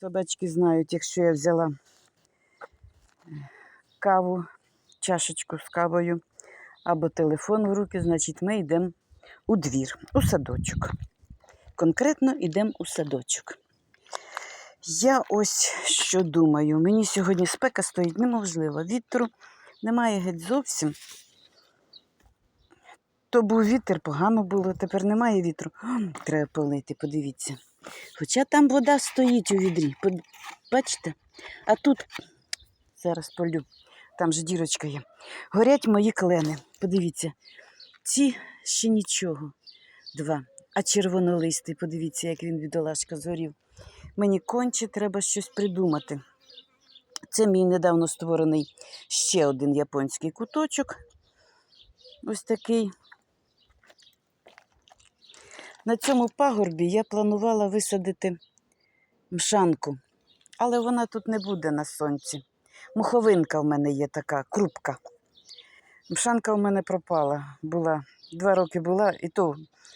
Собачки знають, якщо я взяла е, каву, чашечку з кавою або телефон в руки, значить ми йдемо у двір, у садочок. Конкретно йдемо у садочок. Я ось що думаю. Мені сьогодні спека стоїть неможливо. Вітру немає геть зовсім. То був вітер, погано було, тепер немає вітру. Треба полити, подивіться. Хоча там вода стоїть у відрі. Бачите? А тут зараз полю, там же дірочка є. Горять мої клени. Подивіться. Ці ще нічого. Два. А червонолистий, подивіться, як він бідолашка згорів. Мені конче треба щось придумати. Це мій недавно створений ще один японський куточок. Ось такий. На цьому пагорбі я планувала висадити мшанку, але вона тут не буде на сонці. Муховинка в мене є така, крупка. Мшанка в мене пропала. Була два роки була, і то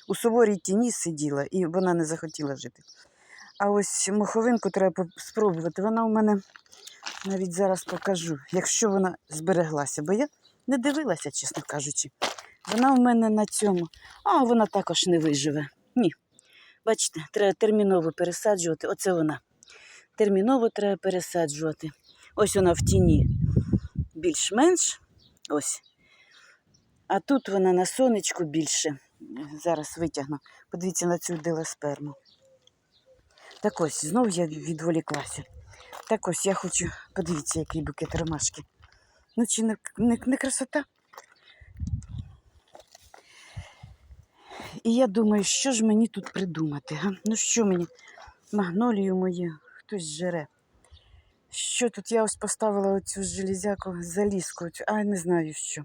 у суворій тіні сиділа, і вона не захотіла жити. А ось муховинку треба спробувати. Вона у мене навіть зараз покажу, якщо вона збереглася, бо я не дивилася, чесно кажучи. Вона в мене на цьому, а вона також не виживе. Ні. Бачите, треба терміново пересаджувати. Оце вона. Терміново треба пересаджувати. Ось вона в тіні більш-менш. Ось. А тут вона на сонечку більше. Зараз витягну. Подивіться на цю делесперму. Так ось, знов я відволіклася. Так ось я хочу. Подивіться, який букет ромашки. Ну, чи не, не, не красота? І я думаю, що ж мені тут придумати? Га? Ну що мені? Магнолію мою хтось жере. Що тут я ось поставила оцю железяку, залізку, оцю, а не знаю що.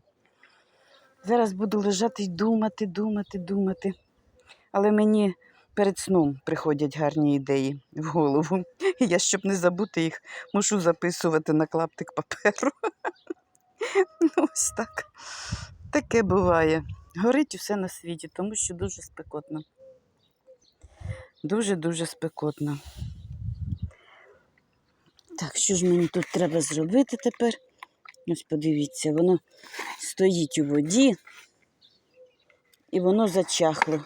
Зараз буду лежати і думати, думати, думати. Але мені перед сном приходять гарні ідеї в голову. І я, щоб не забути їх, мушу записувати на клаптик паперу. Ну, ось так. Таке буває. Горить усе на світі, тому що дуже спекотно. Дуже-дуже спекотно. Так, що ж мені тут треба зробити тепер? Ось подивіться, воно стоїть у воді і воно зачахло.